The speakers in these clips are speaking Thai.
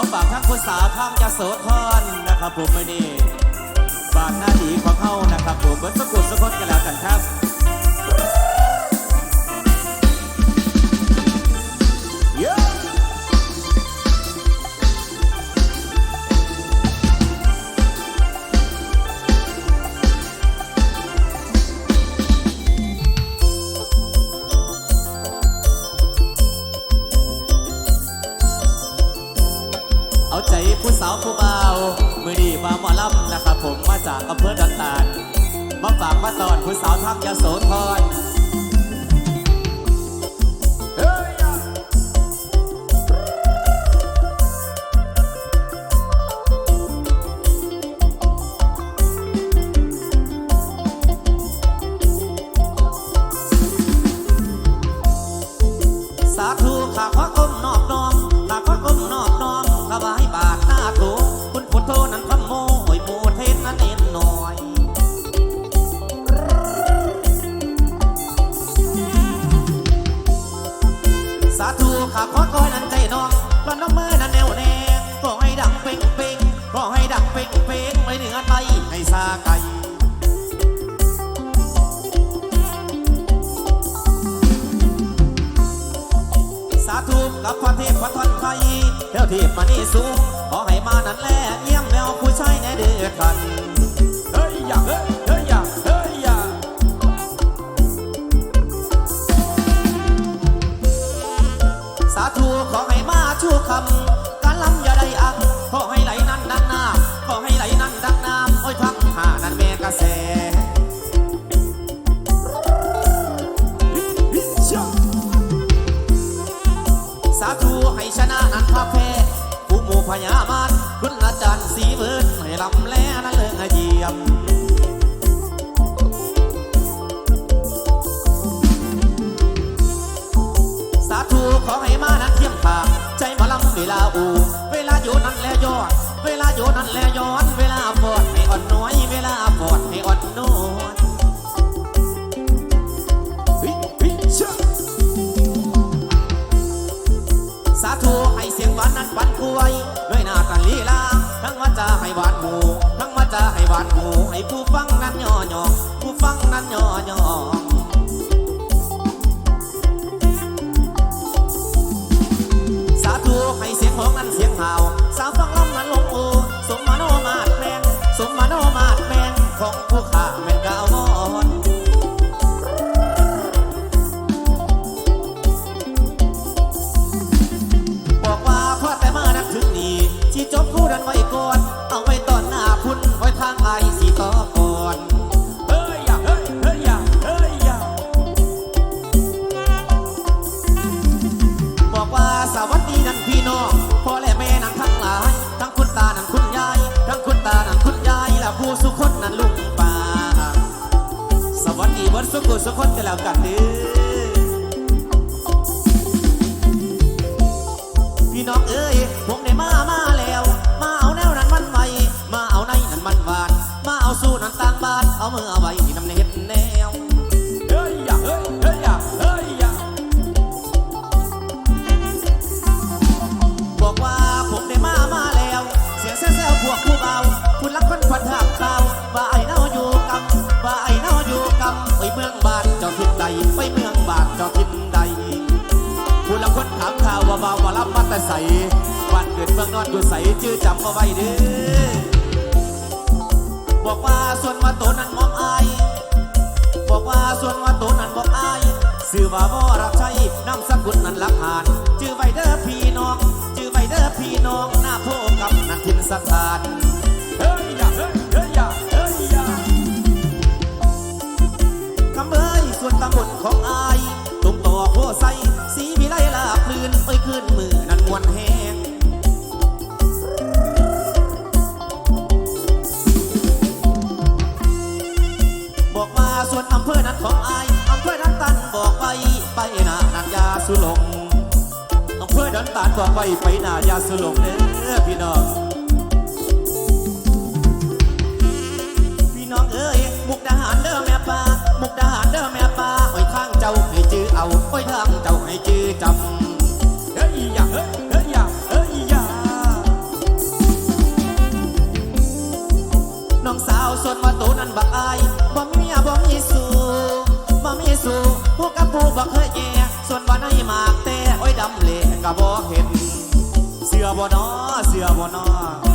มาฝากทั้งคุณสาวทั้งยโสธรนะครับผมไม่นี่ฝากหน้าดีของเขานะครับผมเบิร์ตสกุลสกุลกันแล้วกันครับ จากอำเภอดอนตาลมาฝากมาตอนผู้สาวทางยาโสธร เป่งไม่เหนือไปให้ซาไกสาธุกับพระเทพพระทอนไทยเที่ยวเทพมานี่สูงขอให้มานั่นแลเยี่ยมแนวผู้ชายในเดือดกันเฮ้ยอย่าเฮ้ยเฮ้ยอย่าเฮ้ยอย่าสาธุขอให้มาชูคำาธุให้ชนะนันทแพ้ผู้หมู่พญามารคุณอาจารย์สีเวิร์นให้ลำแลนั่นเลิงเยียมสาธุขอให้มานั้นเทียมทางใจมาลำเวลาอู เวลาอยู่นั่นแลยอด เวลาอยู่นั่นแลย้อน เวลาฟอดให้อ่อนน้อย เวลาฟอดให้อ่อนนวลาธุให้เสียงหวานนั้นปันคุยด้วยหน้าตันลีลาทั้งว่าจะให้หวานหมูทั้งว่าจะให้หวานหมูให้ผู้ฟังนั้นย่อหย่อผู้ฟัง คนกันแล้วกันเด้อ เจ้าทิศใดผู้ละคนถามข่าวว่าบ่าวว่ารับมาแต่ใสวันเกิดเมืองนอนอยู่ใสชื่อจำมาไว้เด้อบอกว่าส่วนว่าโตนั้นมอมอายบอกว่าส่วนว่าโตนั้นบอกอายสื่อว่าวรับใช้นำสกุลนั้นลักหานชื่อไว้เด้อพี่น้องชื่อไว้เด้อพี่น้องหน้าโพกับนันทินสถานเฮ้ยอย่าเฮ้ยเฮ้ยอย่าเฮ้ยอย่าคำเอ้ยส่วนตำบลของอาย ตรงต่อโพไซสีวิไลลาบลื่นไปขึ้นมือนั้นมวนแหงบอกว่าส่วนอำเภอนั้นของอายอำเภอนั้นตันบอกไปไปนานันยาสุลงอำเภอนั้นตันบอกไปไปนายาสุลงเด้อพี่น้อง ค่อยทางเจ้าให้จีจำเฮ้ยยาเฮ้ยเฮ้ยาเฮ้ยยาน้องสาวส่วนมาโตนั้นบ่อายบ่มีอาบ่มีสูบ่มีสูผู้กับผู้บ่เคยแย่ส่วนบ่ในหมากแต่อ้อยดำเละก็บ่เห็น เสือบ่นอเสือบ่นอ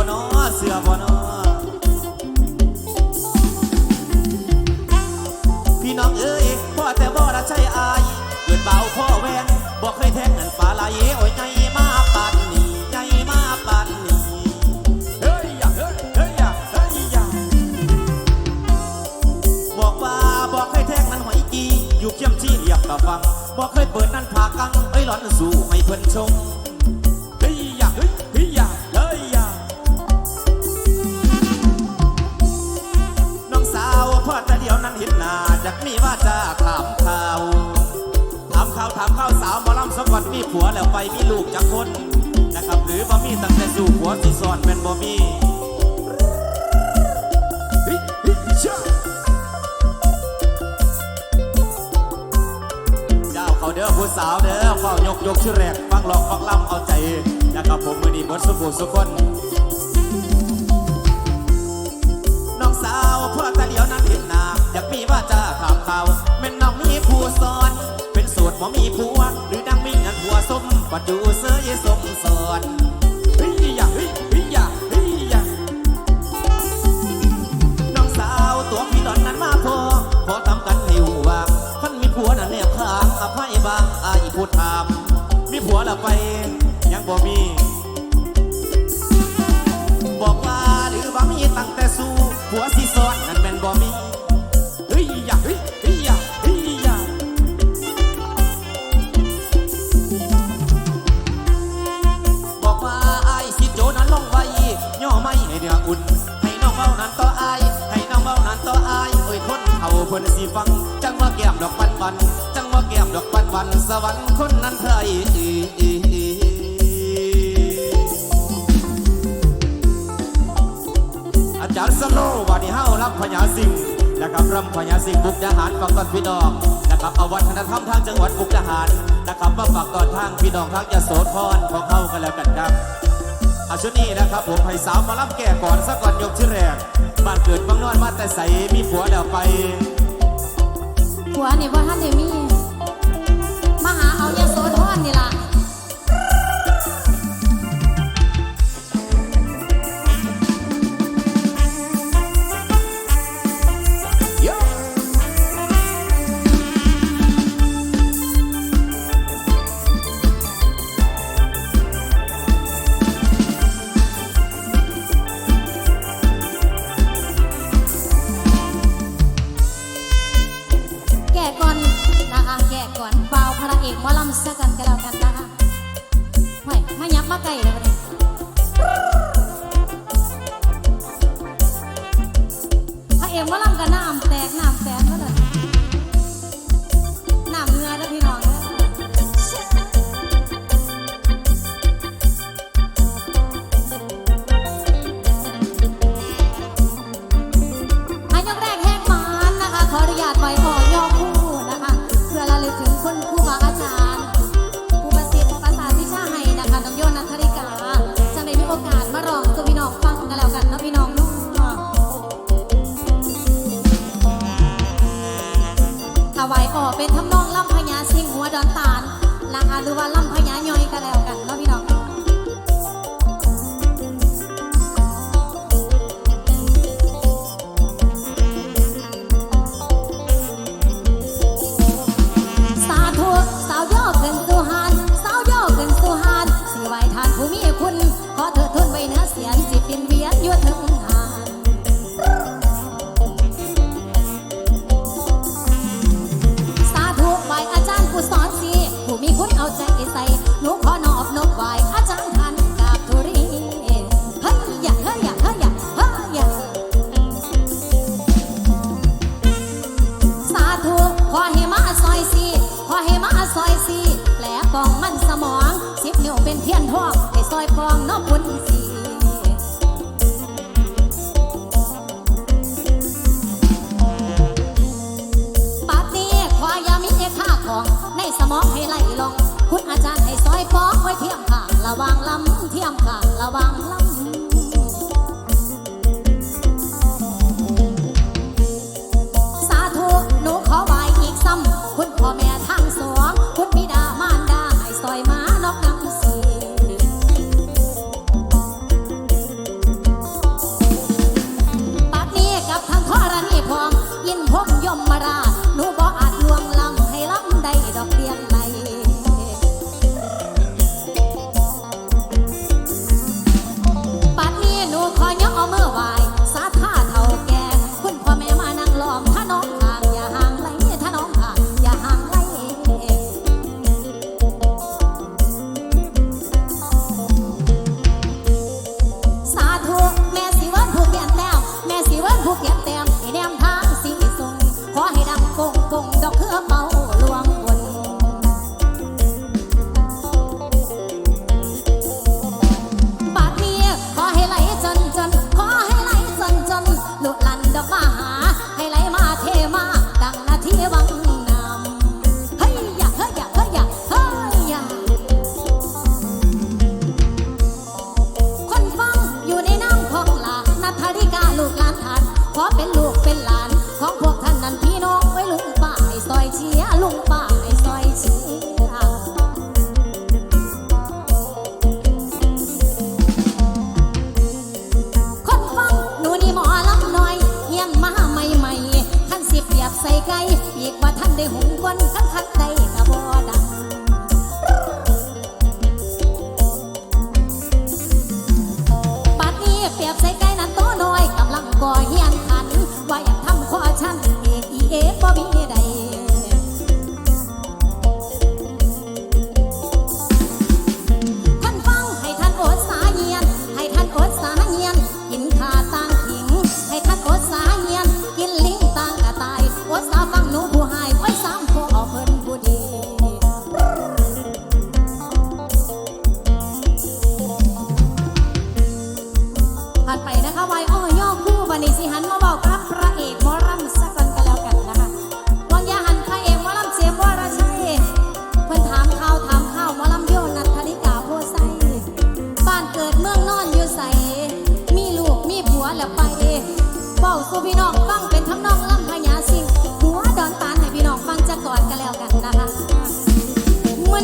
บ่นอเสือบ่นอพี่น้องเอ้ยพ่อแต่บ่รักใช่อายเกิดเบาพ่อแวนบอกเคยแทงเงินปลาไหลโอ้ยไงมาปานนี่ไงมาปานนี่เฮ้ยอย่าเฮ้ยเฮ้ยอย่าเฮ้ยอย่าบอกว่าบอกเคยแทงนั้นหอยกีอยู่เขี้ยมชี้เรียบกับฟังบอกเคยเปิดนั่นผากังเอ้ยร้อนสู่ให้เพิ่นชม แต่เดียวนั้นเห็นหน้าจากมีว่าจะถามข่าวถามข่าวถามข่าวสาวมอลำสกอตมีผัวแล้วไปมีลูกจากคนนะครับหรือบ่มีตั้งแต่สู่ผัวสิซ่อนแม่นบ่มีเจ้าเขาเด้อผู้สาวเด้อเฝ้ายกยกชื่อแรกฟังหลอกฟังล่ำเอาใจนะครับผมมือนี้เบิดสุขุสุขคน มีว่าจะถามข่าแม่นน้องมีผู้สอน เป็นสูตรบ่มีผัว หรือดังมีเงินหัวสมปัดอยู่เสื้อเยสมสอนเฮ้ยอย่าเฮ้ยเฮ้ยอย่าเฮ้ยอย่าน้องสาวตัวพี่ดอนนั้นมาพอขอทำกันให้หูว่าท่านมีผัวนั้นแนบข้างอภัยบางอายพูดถามมีผัวแล้วไป ยังบ่มี บอกว่า นสิฟัง จังว่าแก้มดอกปันปัน จังว่าแก้มดอกปันปัน สวรรค์คนนั้นใครอีอีอีอาจารย์สโลวันนี้เฮารับพญาสิงห์นะครับรำพญาสิงห์บุกทหารฝากตอนพี่น้องนะครับเอาวัฒนธรรมทางจังหวัดบุกทหารนะครับมาฝากตอนทางพี่น้องทางยโสธรของเข้ากันแล้วกันครับอาชุดนี้นะครับผมให้สาวมารับแก่ก่อนสักก่อนยกที่แรกบ้านเกิดบางนอนมาแต่ใสมีผัวแล้วไป ผัวนี่ว่าท่านเดมี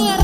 มื่อ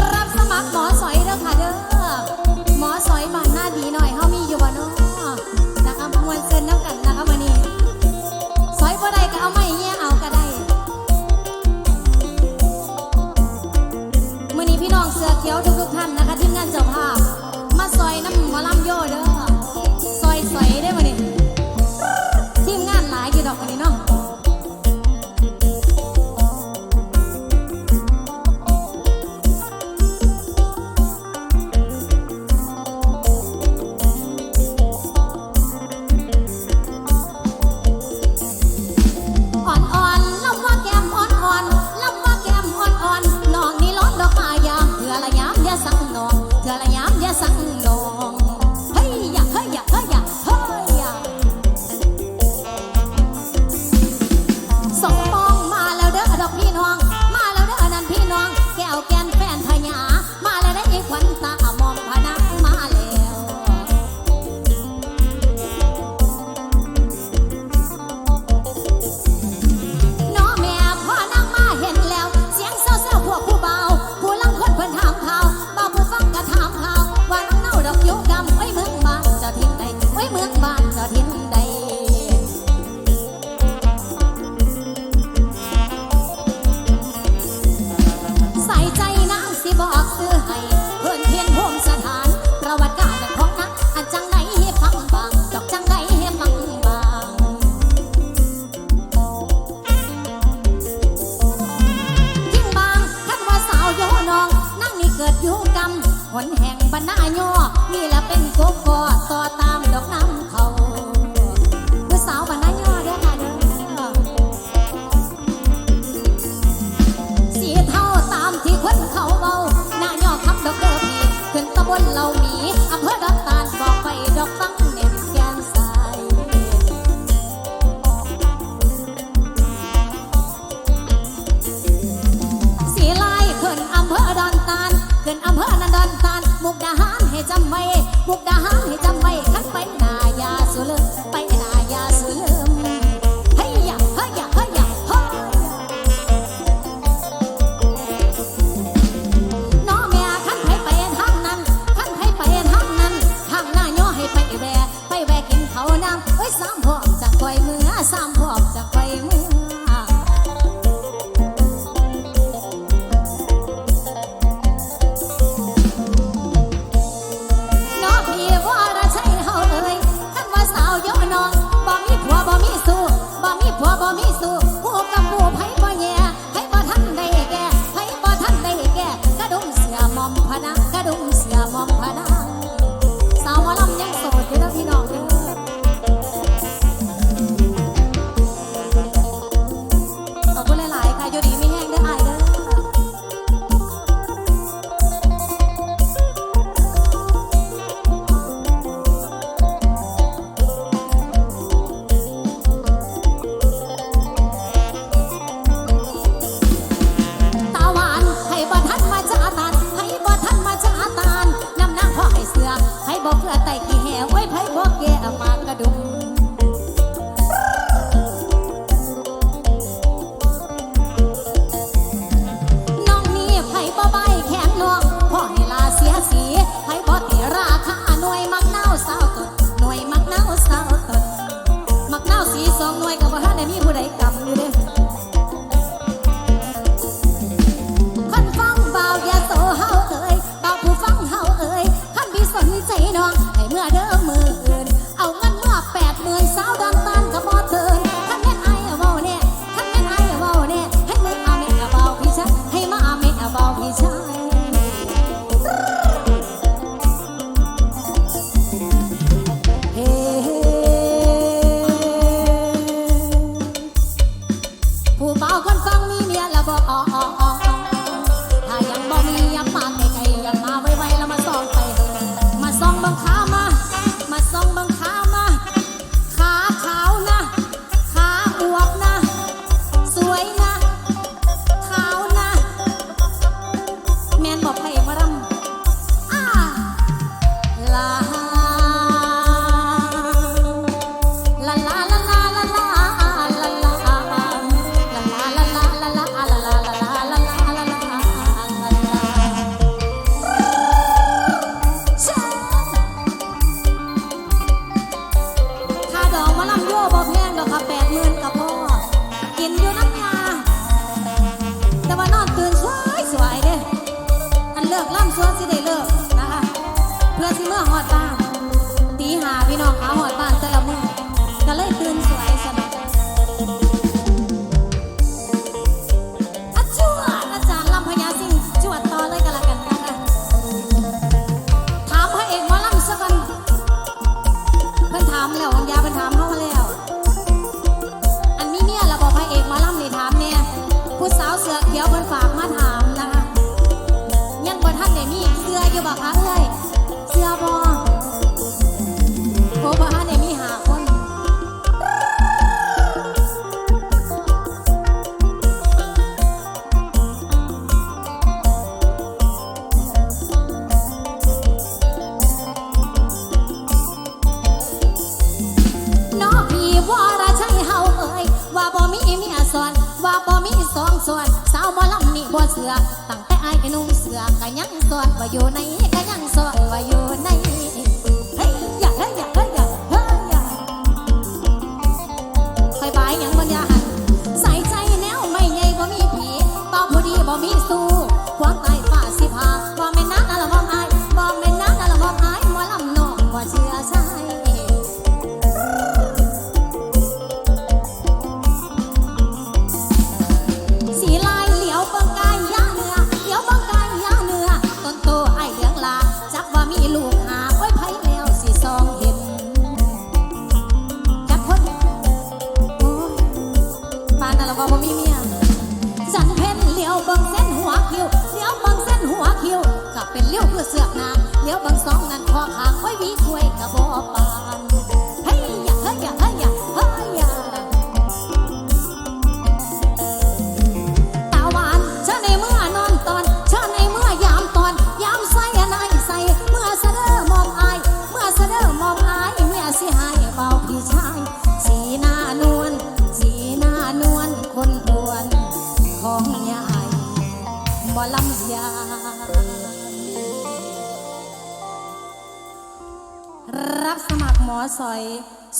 สอย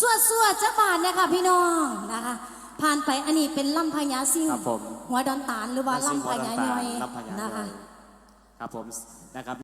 สวดสวดจะผ่านนะคะพี่น้องนะคะผ่านไปอันนี้เป็นล่ำพญาซิ่งหัวดอนตานหรือว่าล่ำพญาย้อยนะคะ ครับผมนะครับ